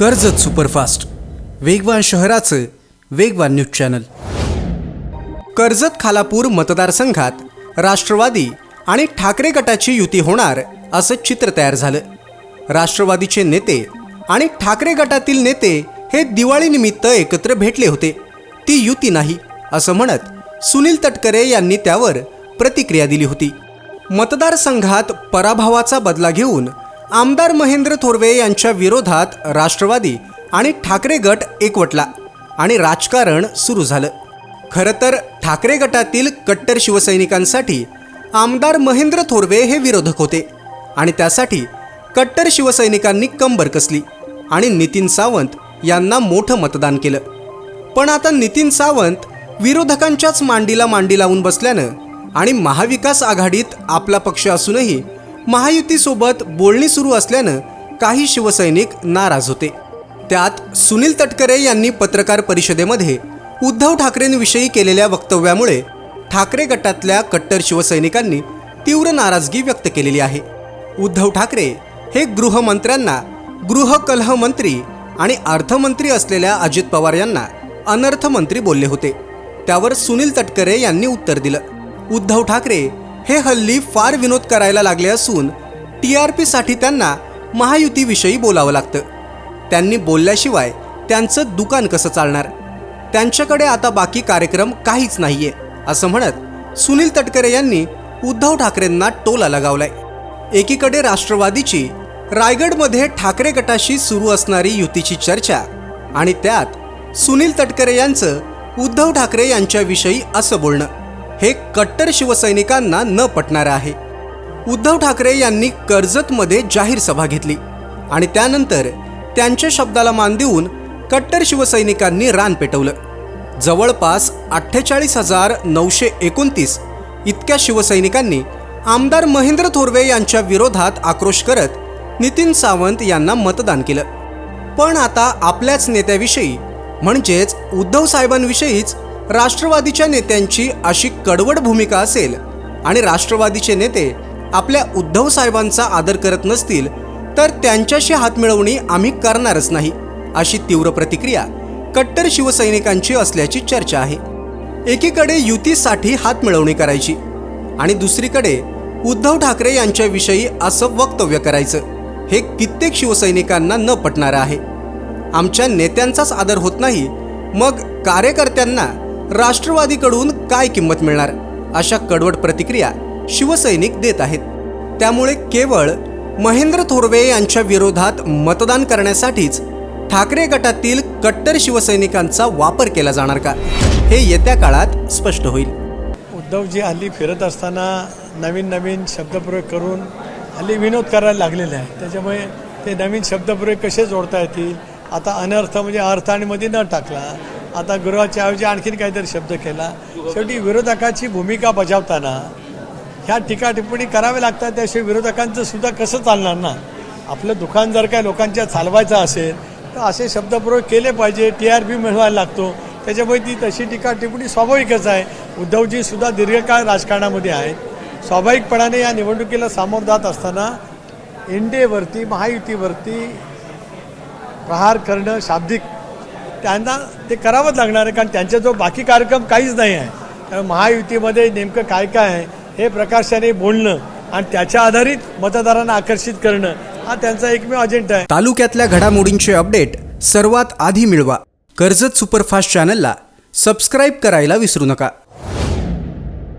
Karjat superfast. वेगवान शहराचं वेगवान न्यूज चॅनल. कर्जत खालापूर मतदारसंघात राष्ट्रवादी आणि ठाकरे गटाची युती होणार असं चित्र तयार झालं. राष्ट्रवादीचे नेते आणि ठाकरे गटातील नेते हे दिवाळीनिमित्त एकत्र भेटले होते. ती युती नाही असं म्हणत सुनील तटकरे यांनी त्यावर प्रतिक्रिया दिली होती. मतदारसंघात पराभवाचा बदला घेऊन आमदार महेंद्र थोरवे यांच्या विरोधात राष्ट्रवादी आणि ठाकरे गट एकवटला आणि राजकारण सुरू झालं. खरं तर ठाकरे गटातील कट्टर शिवसैनिकांसाठी आमदार महेंद्र थोरवे हे विरोधक होते आणि त्यासाठी कट्टर शिवसैनिकांनी कंबर कसली आणि नितीन सावंत यांना मोठं मतदान केलं. पण आता नितीन सावंत विरोधकांच्याच मांडीला मांडी लावून बसल्यानं आणि महाविकास आघाडीत आपला पक्ष असूनही महायुतीसोबत बोलणी सुरू असल्यानं काही शिवसैनिक नाराज होते. त्यात सुनील तटकरे यांनी पत्रकार परिषदेमध्ये उद्धव ठाकरेंविषयी केलेल्या वक्तव्यामुळे ठाकरे गटातल्या कट्टर शिवसैनिकांनी तीव्र नाराजगी व्यक्त केलेली आहे. उद्धव ठाकरे हे गृहमंत्र्यांना गृहकलह मंत्री आणि अर्थमंत्री असलेल्या अजित पवार यांना अनर्थमंत्री बोलले होते. त्यावर सुनील तटकरे यांनी उत्तर दिलं. उद्धव ठाकरे हे हल्ली फार विनोद करायला लागले असून टी आर पीसाठी त्यांना महायुतीविषयी बोलावं लागतं. त्यांनी बोलल्याशिवाय त्यांचं दुकान कसं चालणार? त्यांच्याकडे आता बाकी कार्यक्रम काहीच नाहीये असं म्हणत सुनील तटकरे यांनी उद्धव ठाकरेंना टोला लगावलाय. एकीकडे राष्ट्रवादीची रायगडमध्ये ठाकरे गटाशी सुरू असणारी युतीची चर्चा आणि त्यात सुनील तटकरे यांचं उद्धव ठाकरे यांच्याविषयी असं बोलणं. हे कट्टर शिवसैनिकांना न पटणारं आहे. उद्धव ठाकरे यांनी कर्जतमध्ये जाहीर सभा घेतली आणि त्यानंतर त्यांच्या शब्दाला मान देऊन कट्टर शिवसैनिकांनी रान पेटवलं. जवळपास अठ्ठेचाळीस हजार नऊशे एकोणतीस इतक्या शिवसैनिकांनी आमदार महेंद्र थोरवे यांच्या विरोधात आक्रोश करत नितीन सावंत यांना मतदान केलं. पण आता आपल्याच नेत्याविषयी म्हणजेच उद्धव साहेबांविषयीच राष्ट्रवादीच्या नेत्यांची अशी कडवड भूमिका असेल आणि राष्ट्रवादीचे नेते आपल्या उद्धव साहेबांचा आदर करत नसतील तर त्यांच्याशी हातमिळवणी आम्ही करणारच नाही अशी तीव्र प्रतिक्रिया कट्टर शिवसैनिकांची असल्याची चर्चा आहे. एकीकडे युतीसाठी हातमिळवणी करायची आणि दुसरीकडे उद्धव ठाकरे यांच्याविषयी असं वक्तव्य करायचं हे कित्येक शिवसैनिकांना न पटणारं आहे. आमच्या नेत्यांचाच आदर होत नाही मग कार्यकर्त्यांना राष्ट्रवादीकडून काय किंमत मिळणार? अशा कडवट प्रतिक्रिया शिवसैनिक देत आहेत. त्यामुळे केवळ महेंद्र थोरवे यांच्या विरोधात मतदान करण्यासाठीच ठाकरे गटातील कट्टर शिवसैनिकांचा वापर केला जाणार का? हे येत्या काळात स्पष्ट होईल. उद्धवजी हल्ली फिरत असताना नवीन नवीन शब्दप्रयोग करून हल्ली विनोद करायला लागलेले आहे त्याच्यामुळे ते नवीन शब्दप्रयोग कसे जोडता येतील? आता अनर्थ म्हणजे अर्थ आणि मध्ये न टाकला. आता गृहाच्या ऐवजी आणखीन काहीतरी शब्द केला. शेवटी विरोधकाची भूमिका बजावताना ह्या टीका टिप्पणी कराव्या लागतात त्याशिवाय विरोधकांचं सुद्धा कसं चालणार ना? आपलं दुकान जर काय लोकांच्या चालवायचं असेल तर असे शब्दप्रयोग केले पाहिजे. टी आर पी मिळवायला लागतो. त्याच्यामुळे ती तशी टीका टिप्पणी स्वाभाविकच आहे. उद्धवजी सुद्धा दीर्घकाळ राजकारणामध्ये आहेत. स्वाभाविकपणाने या निवडणुकीला सामोरं जात असताना एनडीएवरती महायुतीवरती प्रहार करणं शाब्दिक त्यांना ते करावंच लागणार आहे कारण त्यांचा जो बाकी कार्यक्रम काहीच नाही आहे. त्यामुळे महायुतीमध्ये नेमकं काय काय आहे हे प्रकाशाने बोलणं आणि त्याच्या आधारित मतदारांना आकर्षित करणं हा त्यांचा एकमेव अजेंडा आहे. तालुक्यातल्या घडामोडींचे अपडेट सर्वात आधी मिळवा. कर्जत सुपरफास्ट चॅनलला सबस्क्राईब करायला विसरू नका.